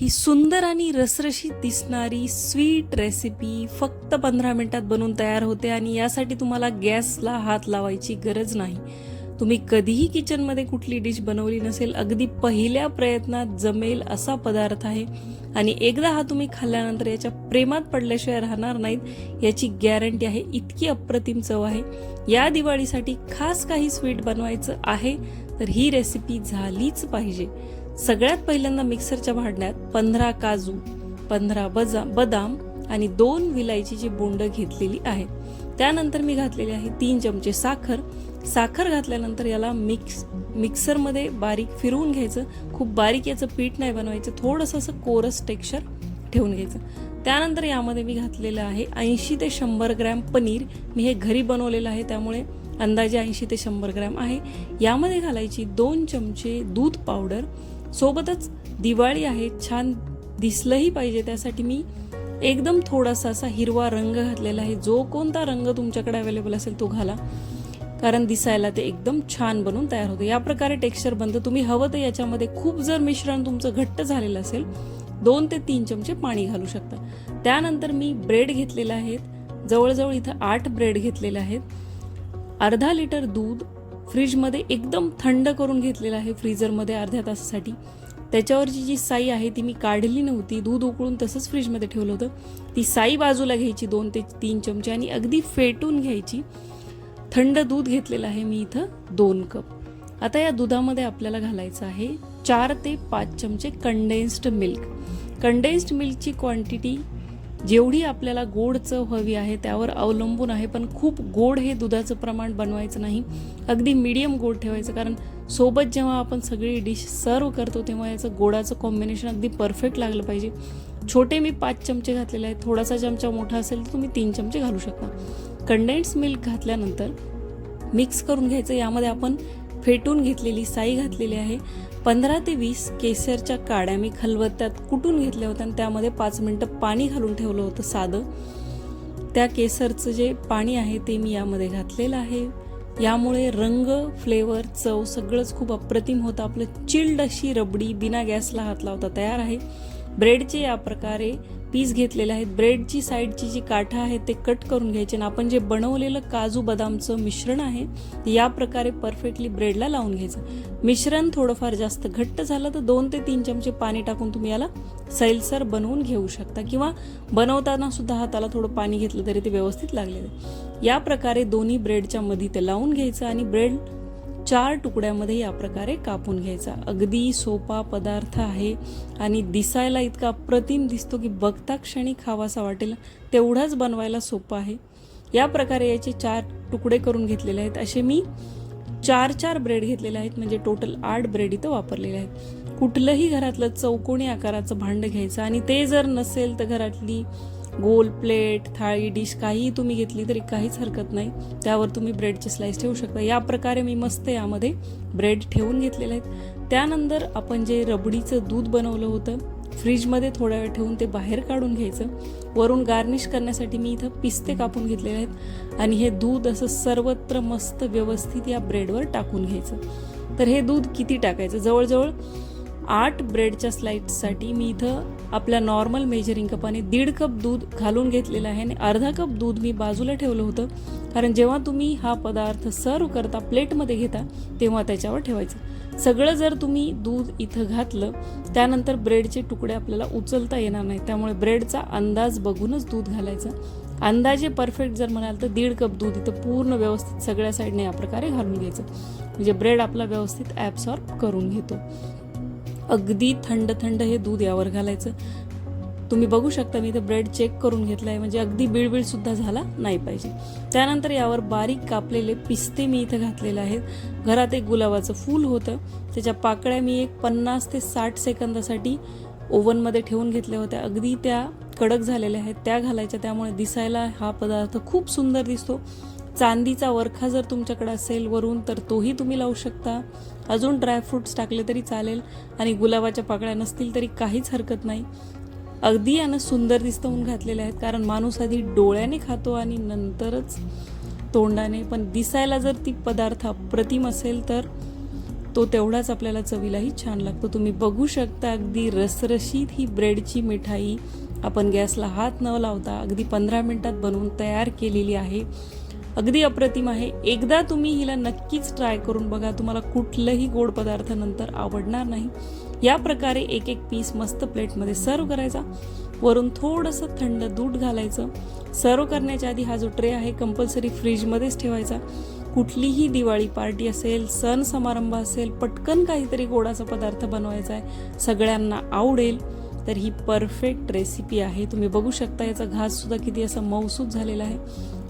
ही सुंदर आणि रसरशीत दिसणारी स्वीट रेसिपी फक्त पंधरा मिनटात बनवून तयार होते आणि यासाठी तुम्हाला गॅसला हात लावायची गरज नाही. तुम्ही कधीही किचनमध्ये कुठली डिश बनवली नसेल अगदी पहिल्या प्रयत्नात जमेल असा पदार्थ आहे. आणि एकदा हा तुम्ही खाल्ल्यानंतर याच्या प्रेमात पडल्याशिवाय राहणार नाहीत याची गॅरंटी आहे इतकी अप्रतिम चव आहे. या दिवाळीसाठी खास काही स्वीट बनवायचं आहे तर ही रेसिपी झालीच पाहिजे. सगळ्यात पहिल्यांदा मिक्सरच्या भांड्यात पंधरा काजू पंधरा बजा बदाम आणि दोन विलायचीची बोंड घेतलेली आहे त्यानंतर मी घातलेली आहे तीन चमचे साखर. साखर घातल्यानंतर याला मिक्स मिक्सरमध्ये बारीक फिरवून घ्यायचं. खूप बारीक याचं पीठ नाही बनवायचं. थोडंसं असं कोरस टेक्स्चर ठेवून घ्यायचं. त्यानंतर यामध्ये मी घातलेलं आहे ऐंशी ते शंभर ग्रॅम पनीर. मी हे घरी बनवलेलं आहे त्यामुळे अंदाजे ऐंशी ते शंभर ग्रॅम आहे. यामध्ये घालायची दोन चमचे दूध पावडर. सोबतच दिवाळी आहे छान दिसलंही पाहिजे. त्यासाठी मी एकदम थोडासा असा हिरवा रंग घातलेला आहे. जो कोणता रंग तुमच्याकडे अवेलेबल असेल तो घाला. कारण दिसायला ते एकदम छान बनून तयार होतं. या प्रकारे टेक्स्चर बनतं तुम्ही हवं तर याच्यामध्ये खूप जर मिश्रण तुमचं घट्ट झालेलं असेल दोन ते तीन चमचे पाणी घालू शकता. त्यानंतर मी ब्रेड घेतलेला आहेत जवळजवळ इथं आठ ब्रेड घेतलेले आहेत. अर्धा लिटर दूध फ्रीजमध्ये एकदम थंड करून घेतलेलं आहे फ्रीजरमध्ये अर्ध्या तासासाठी. त्याच्यावरची जी साई आहे ती मी काढली नव्हती. दूध उकळून तसंच फ्रीजमध्ये ठेवलं होतं. ती साई बाजूला घ्यायची दोन ते तीन चमचे आणि अगदी फेटून घ्यायची. थंड दूध घेतलेलं आहे मी इथं दोन कप. आता या दुधामध्ये आपल्याला घालायचं आहे चार ते पाच चमचे कंडेन्स्ड मिल्क कंडेन्स्ड मिल्कची क्वांटिटी जेवढी आपल्याला गोड चव हवी आहे त्यावर अवलंबून आहे पण खूप गोड हे दुधाचं प्रमाण बनवायचं नाही. अगदी मीडियम गोड ठेवायचं कारण सोबत जेव्हा आपण सगळी डिश सर्व करतो तेव्हा याचं गोडाचं कॉम्बिनेशन अगदी परफेक्ट लागलं पाहिजे. छोटे मी पाच चमचे घातलेले आहेत थोडासा चमचा मोठा असेल तर तुम्ही तीन चमचे घालू शकता. कंडेन्स मिल्क घातल्यानंतर मिक्स करून घ्यायचं यामध्ये आपण फेटून घेतलेली साई घातलेली आहे. पंधरा ते वीस केसरच्या काड्या मी खलबत्त्यात कुटून घेतल्या होत्या आणि त्यामध्ये पाच मिनटं पाणी घालून ठेवलं होतं साधं. त्या केसरचं जे पाणी आहे ते मी यामध्ये घातलेलं आहे. यामुळे रंग फ्लेवर चव सगळंच खूप अप्रतिम होतं. आपलं चिल्ड अशी रबडी बिना गॅसला हात लावता तयार आहे. ब्रेडचे या प्रकारे पीस घेतलेले आहेत ब्रेडची साईडची जी काठं आहे ते कट करून घ्यायचे आणि आपण जे बनवलेलं काजू बदामचं मिश्रण आहे या प्रकारे परफेक्टली ब्रेडला लावून घ्यायचं. मिश्रण थोडंफार जास्त घट्ट झालं तर दोन ते तीन चमचे पाणी टाकून तुम्ही याला सैलसर बनवून घेऊ शकता किंवा बनवताना सुद्धा हाताला थोडं पाणी घेतलं तरी ते व्यवस्थित लागलेलं आहे. या प्रकारे दोन्ही ब्रेडच्या मध्ये ते लावून घ्यायचं आणि ब्रेड चार तुकड्यामध्ये या प्रकारे कापून घ्यायचा. अगदी सोपा पदार्थ आहे आणि दिसायला इतका अप्रतिम दिसतो की बघता क्षणी खावासा वाटेल. तेवढाच बनवायला सोपं आहे. या प्रकारे याचे चार तुकडे करून घेतलेले आहेत. असे मी चार चार ब्रेड घेतलेले आहेत. म्हणजे टोटल आठ ब्रेड इथं वापरलेले आहेत. कुठलंही घरातलं चौकोनी आकाराचं भांडं घ्यायचं आणि ते जर नसेल तर घरातली गोल प्लेट थाळी डिश काहीही तुम्ही घेतली तरी काहीच हरकत नाही. त्यावर तुम्ही ब्रेडचे स्लाईस ठेवू शकता. या प्रकारे मी मस्त यामध्ये ब्रेड ठेवून घेतलेले आहेत. त्यानंतर आपण जे रबडीचं दूध बनवलं होतं फ्रीजमध्ये थोडा वेळ ठेवून ते बाहेर काढून घ्यायचं. वरून गार्निश करण्यासाठी मी इथं पिस्ते कापून घेतलेले आहेत आणि हे दूध असं सर्वत्र मस्त व्यवस्थित या ब्रेडवर टाकून घ्यायचं. तर हे दूध किती टाकायचं? जवळजवळ आठ ब्रेडच्या स्लाईडसाठी मी इथं आपल्या नॉर्मल मेजरिंग कपाने दीड कप दूध घालून घेतलेलं आहे आणि अर्धा कप दूध मी बाजूला ठेवलं होतं. कारण जेव्हा तुम्ही हा पदार्थ सर्व करता प्लेटमध्ये घेता तेव्हा त्याच्यावर ठेवायचं. सगळं जर तुम्ही दूध इथं घातलं त्यानंतर ब्रेडचे तुकडे आपल्याला उचलता येणार नाही त्यामुळे ब्रेडचा अंदाज बघूनच दूध घालायचं. अंदाजे परफेक्ट जर म्हणाल तर दीड कप दूध इथं पूर्ण व्यवस्थित सगळ्या साईडने या प्रकारे घालून घ्यायचं. म्हणजे ब्रेड आपला व्यवस्थित ॲब्सॉर्ब करून घेतो. अगदी थंड थंड हे दूध यावर घालायचं. तुम्ही बघू शकता मी इथं ब्रेड चेक करून घेतला आहे म्हणजे अगदी बिळबिळ सुद्धा झाला नाही पाहिजे. त्यानंतर यावर बारीक कापलेले पिस्ते मी इथं घातलेले आहेत. घरात एक गुलाबाचं फूल होतं. त्याच्या पाकळ्या मी एक पन्नास ते साठ सेकंदासाठी ओव्हनमध्ये ठेवून घेतल्या होत्या. अगदी त्या कडक झालेल्या आहेत. त्या घालायच्या त्यामुळे दिसायला हा पदार्थ खूप सुंदर दिसतो. चांदीचा वरखा जर तुमच्याकडे असेल वरून तर तोही तुम्ही लावू शकता. अजून ड्रायफ्रुट्स टाकले तरी चालेल आणि गुलाबाच्या पाकळ्या नसतील तरी काहीच हरकत नाही. अगदी यानं सुंदर दिसतं म्हणून घातलेले आहेत कारण माणूस आधी डोळ्याने खातो आणि नंतरच तोंडाने. पण दिसायला जर ती पदार्थ अप्रतिम असेल तर तो तेवढाच आपल्याला चवीलाही छान लागतो. तुम्ही बघू शकता अगदी रसरशीत ही ब्रेडची मिठाई. आपण गॅसला हात न लावता अगदी पंधरा मिनटात बनवून तयार केलेली आहे. अगदी अप्रतिम आहे. एकदा तुम्ही हिला नक्कीच ट्राय करून बघा. तुम्हाला कुठलंही गोड पदार्थ नंतर आवडणार नाही. या प्रकारे एक एक पीस मस्त प्लेटमध्ये सर्व करायचा. वरून थोडंसं थंड दूध घालायचं. सर्व करण्याच्या आधी हा जो ट्रे आहे कंपल्सरी फ्रीजमध्येच ठेवायचा. कुठलीही दिवाळी पार्टी असेल सण समारंभ असेल पटकन काहीतरी गोडाचा पदार्थ बनवायचा आहे. सगळ्यांना आवडेल. तर ही परफेक्ट रेसिपी आहे. तुम्ही बघू शकता याचा घाससुद्धा किती असा मौसूद झालेला आहे.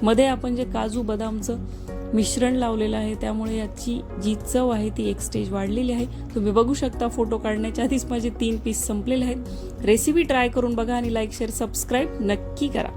मध्ये आपण जे काजू बदामचं मिश्रण लावलेलं आहे त्यामुळे याची जी चव आहे ती एक स्टेज वाढलेली आहे. तुम्ही बघू शकता फोटो काढण्याच्या आधीच माझे तीन पीस संपलेले आहेत. रेसिपी ट्राय करून बघा आणि लाईक शेअर सबस्क्राईब नक्की करा.